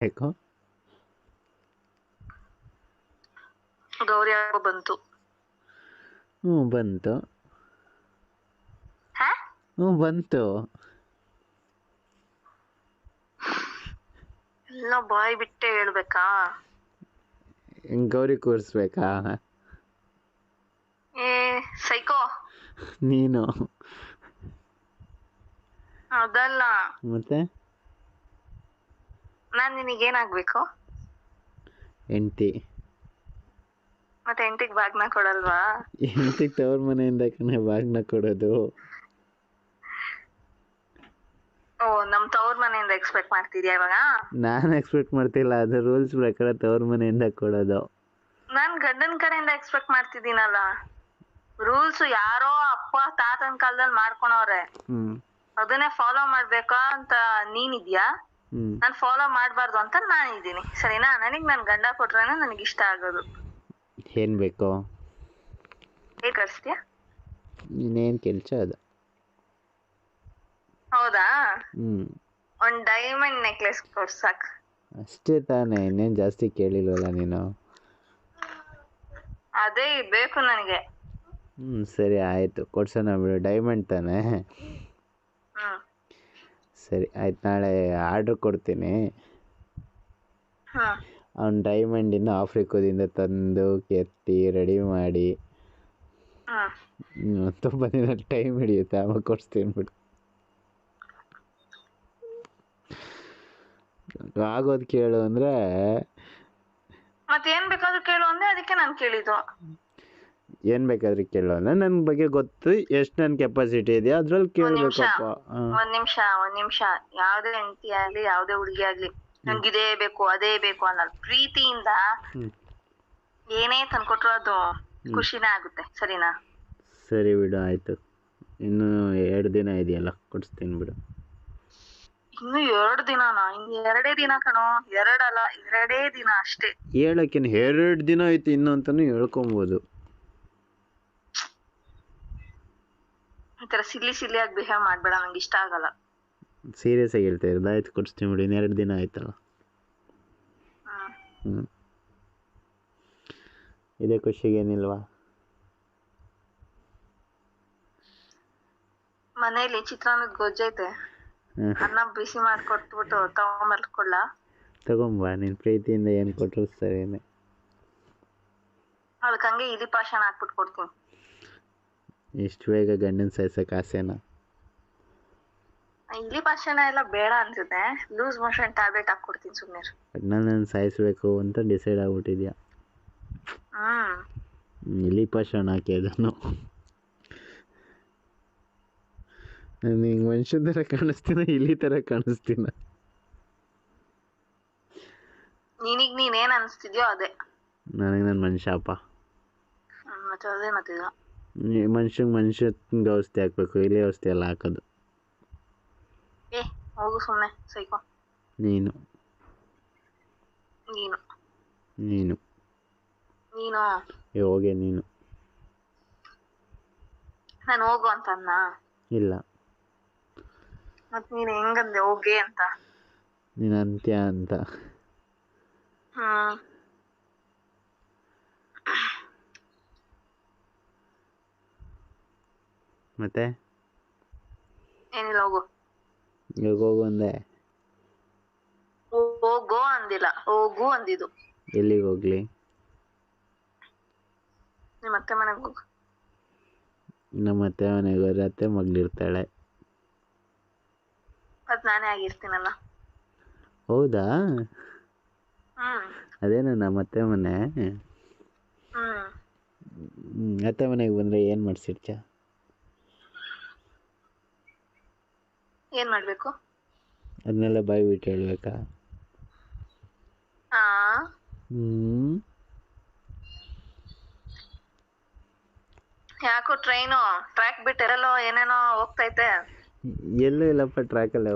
ಬೇಕು ಗೌರಿ ಹಬ್ಬ ಬಂತು. ಹ್ಞೂ ಬಂತು. ಹಾ? ಹ್ಞೂ ಬಂತು. ಎಲ್ಲ ಬಾಯಿ ಬಿಟ್ಟೆ ಹೇಳ್ಬೇಕಾ? ಗೌರಿ ಕೂರಿಸ್ಬೇಕಾ? ಏ ಸೈಕೋ. ನೀನು. ಅದಲ್ಲ. ಮತ್ತೆ? ನಾನ್ ನಿನಗೇನಾಗ್ಬೇಕು ಎಂಟಿ. ಮತ್ತೆ ಎಂಟಿಗೆ ಬಾಗ್ನ ಕೊಡಲ್ವಾ? ಎಂಟಿಗೆ ತವ್ರ ಮನೆಯಿಂದ ಕಣೆ ಬಾಗ್ನ ಕೊಡೋದು. ಓ ನಮ್ ತವ್ರ ಮನೆಯಿಂದ ಎಕ್ಸ್ಪೆಕ್ಟ್ ಮಾಡ್ತಿದ್ಯಾ ಇವಾಗ? ನಾನು ಎಕ್ಸ್ಪೆಕ್ಟ್ ಮಾಡ್ತಿಲ್ಲ ಅದು ರೂಲ್ಸ್ ಪ್ರಕಾರ ತವ್ರ ಮನೆಯಿಂದ ಕೊಡೋದು. ನಾನ್ ಗಂಡನ್ ಕಡೆಯಿಂದ ಎಕ್ಸ್ಪೆಕ್ಟ್ ಮಾಡ್ತಿದ್ದೀನಲ್ಲ. ರೂಲ್ಸ್ ಯಾರೋ ಅಪ್ಪ ತಾತನ ಕಾಲದಲ್ಲಿ ಮಾಡ್ಕೊಳವ್ರೆ ಹ್ಮ್. ಅದನ್ನೇ ಫಾಲೋ ಮಾಡ್ಬೇಕಾ ಅಂತ ನೀನಿದ್ಯಾ ನಾನ್ ಫಾಲೋ ಮಾಡ್ಬಾರ್ದು ಅಂತ ನಾನ್ ಇದ್ದೀನಿ ಸರಿನಾ? ನನಗ್ ನನ್ ಗಂಡ ಕೊಟ್ರೇನೆ ನನಗೆ ಇಷ್ಟ ಆಗೋದು. ಏನ್ ಬೇಕು? ಏನ್ ಕಳಿಸ್ತೀಯ? ಇನ್ನೇನ್ ಕೆಲಸ ಅದು. ಹೌದಾ? ಹ್ಮ್. ಒಂದ್ ಡೈಮಂಡ್ ನೆಕ್ಲೆಸ್ ಕೊಡ್ಸಾಕ್ ಅಷ್ಟೇ ತಾನೇ ಇನ್ನೇನು ಜಾಸ್ತಿ ಕೇಳಿಲ್ವಲ್ಲ ನೀನು? ಅದೇ ಬೇಕು ನನಗೆ. ಹ್ಮ್ ಸರಿ ಆಯ್ತು. ಕೊಡ್ಸೋಣ ಬಿಡು. ಡೈಮಂಡ್ ತಾನೇ? ಸರಿ ಆಯ್ತು. ನಾಳೆ ಆರ್ಡ್ರ್ ಕೊಡ್ತೀನಿ. ಅವ್ನು ಡೈಮಂಡಿಂದ ಆಫ್ರಿಕಾದಿಂದ ತಂದು ಕೆತ್ತಿ ರೆಡಿ ಮಾಡಿ. ಹ್ಮ್, ತುಂಬ ದಿನ ಟೈಮ್ ಹಿಡಿಯುತ್ತೆ ಆವಾಗ ಕೊಡಿಸ್ತೀನಿ ಬಿಡು. ಆಗೋದು ಕೇಳು ಅಂದರೆ ಮತ್ತೆ ಏನ್ ಬೇಕಾದ್ರೂ ಕೇಳು ಅಂದರೆ ಅದಕ್ಕೆ ನಾನು ಕೇಳಿದ್ದು. ಏನು ಬೇಕಾದ್ರೆ ಕೇಳೋಣ. ನನ್ ನನ್ನ ಬಗ್ಗೆ ಗೊತ್ತು ಎಷ್ಟು ನನ್ನ ಕೆಪಾಸಿಟಿ ಇದೆ ಅದ್ರಲ್ಲಿ ಕೇಳಬೇಕಪ್ಪ. ಒಂದ್ ನಿಮಿಷ ಒಂದ್ ನಿಮಿಷ. ಯಾವ್ದೇ ಹೆಂಡತಿ ಆಗ್ಲಿ ಯಾವ್ದೇ ಹುಡುಗಿ ಆಗ್ಲಿ ನನ್ಗೆ ಇದೇ ಬೇಕು ಅದೇ ಬೇಕು ಅನ್ನೋದು ಪ್ರೀತಿಯಿಂದ. ಏನೇ ತಂದ್ಕೊಟ್ರು ಅದು ಖುಷಿನೇ ಆಗುತ್ತೆ ಸರಿನಾ? ಸರಿ ಬಿಡು ಆಯ್ತು. ಇನ್ನು ಎರಡು ದಿನ ಇದೆಯಲ್ಲ ಕೊಡಿಸ್ತೀನಿ ಬಿಡು. ಇನ್ನು ಎರಡು ದಿನನಾ? ಇನ್ನು ಎರಡೇ ದಿನ ಕಣೋ ಎರಡಲ್ಲ ಎರಡೇ ದಿನ ಅಷ್ಟೇ. ಹೇಳೋಕ್ಕೇನು ಎರಡು ದಿನ ಆಯ್ತು ಇನ್ನು ಅಂತಾನೂ ಹೇಳ್ಕೊಬೋದು. ಈ ತರ ಸಿಲ್ಲಿ ಸಿಲ್ಲಿಯಾಗಿ ಬಿಹೇವ್ ಮಾಡಬೇಡ ನಂಗೆ ಇಷ್ಟ ಆಗಲ್ಲ. ಸೀರಿಯಸ್ ಆಗಿ ಹೇಳ್ತಾ ಇರೋದು ಆಯ್ತು ಕೊಡ್ಸ್ತೀನಿ ಬಿಡಿ ಇನ್ನು ಎರಡು ದಿನ ಆಯ್ತಲ್ಲ. ಹ್ಞೂ ಇದೇ ಖುಷಿಗೇನಿಲ್ವಾ ಮನೇಲಿ ಚಿತ್ರಾನ್ನದ ಗೊಜ್ಜೈತೆ ಅನ್ನ ಬಿಸಿ ಮಾಡ್ಕೊಟ್ಬಿಟ್ಟು ತಗೊಂಬರ್ಕೊಳ್ಳ ತಗೊಂಬ ನಿನ್ ಪ್ರೀತಿಯಿಂದ ಏನು ಕೊಟ್ಟರು ಸರಿನೇ. ಅದಕ್ಕೆ ಹಂಗೆ ಇಲಿ ಪಾಷಾಣ ಹಾಕ್ಬಿಟ್ಟು ಕೊಡ್ತೀನಿ. ಇಷ್ಟು ಬೇಗ ಗಂಡನ ಸಾಯ್ಸಕ್ಕೆ ಆಸೆನಾ? ಇಲಿ ಪಾಷಾಣ ಎಲ್ಲ ಬೇಡ ಅನ್ಸುತ್ತೆ. ಲೂಸ್ ಮೋಷನ್ ಟ್ಯಾಬ್ಲೆಟ್ ಹಾಕ್ಕೊಡ್ತೀನಿ ಸುಮ್ಮನೆ ಒಟ್ನಲ್ಲಿ ನಾನು ಸಾಯಿಸ್ಬೇಕು ಅಂತ ಡಿಸೈಡ್ ಆಗ್ಬಿಟ್ಟಿದ್ಯಾ? ಹ್ಮ್. ಇಲಿ ಪಾಷಾಣ ಹಾಕಿ ಅದನ್ನು. ನಾನು ಹಿಂಗೆ ಮನುಷ್ಯನ ಥರ ಕಾಣಿಸ್ತೀನ ಇಲಿ ಥರ ಕಾಣಿಸ್ತೀನ? ನೀನು ನೀನೇನ್ ಅನಿಸ್ತಿದ್ಯೋ ಅದೇ. ನನಗೆ ನನ್ನ ಮನುಷ್ಯಪ್ಪ ಮತ್ತೆ ಅದೇ ಮತ್ತಿದ ಮನುಷ್ಯಂಗೆ ಮನುಷ್ಯಂಗೆ ಔಷಧಿ ಹಾಕ್ಬೇಕು ಇಲ್ಲೇ ಔಷಧಿ ಎಲ್ಲ ಹಾಕೋದು. ಏ ಹೋಗು ಸುಮ್ಮನೆ ಸೈಕೋ. ನೀನು. ನೀನು. ನೀನು. ನೀನು? ಏ ಹೋಗೆ ನೀನು. ನಾನು ಹೋಗು ಅಂತ ಅನ್ನ ಇಲ್ಲ. ಮತ್ ನೀನು ಹೆಂಗಂದೆ ಹೋಗಿ ಅಂತ? ನೀನು ಅಂತ್ಯ ಅಂತ. ಹ್ಮ್. ಮತ್ತೆ? ಏನಿಲ್ಲ ಹೋಗು ಇವಾಗ ಹೋಗು ಅಂದೆ? ಹೋಗೋ ಅಂದಿಲ್ಲ ಹೋಗು ಅಂದಿದ್ದು. ಎಲ್ಲಿಗೆ ಹೋಗ್ಲಿ? ನಿಮ್ಮ ಅತ್ತೆ ಮನೆಗೆ ಹೋಗು. ನಮ್ಮ ಅತ್ತೆ ಮನೆಗೆ ಹೋದ್ರೆ ಅತ್ತೆ ಮಗಳಿರ್ತಾಳೆ. ಮತ್ ನಾನೇ ಆಗಿರ್ತೀನಲ್ಲ. ಹೌದಾ? ಹ್ಮ್. ಅದೇನು ನಮ್ಮ ಅತ್ತೆ ಮನೆ? ಹ್ಮ್, ಅತ್ತೆ ಮನೆಗೆ ಬಂದರೆ ಏನು ಮಾಡಿಸಿರ್ತೀಯ? ಏನ್ ಮಾಡ್ಬೇಕು? ಅದನ್ನೆಲ್ಲ ಬಾಯಿ ಬಿಟ್ಟು ಹೇಳ್ಬೇಕಾ? ಆ? ಹ್ಮ್. ಯಾಕೋ ಟ್ರೈನು ಟ್ರ್ಯಾಕ್ ಬಿಟ್ಟಿರಲ್ಲೋ ಏನೇನೋ ಹೋಗ್ತೈತೆ? ಎಲ್ಲೂ ಇಲ್ಲಪ್ಪ ಟ್ರ್ಯಾಕಲ್ಲೇ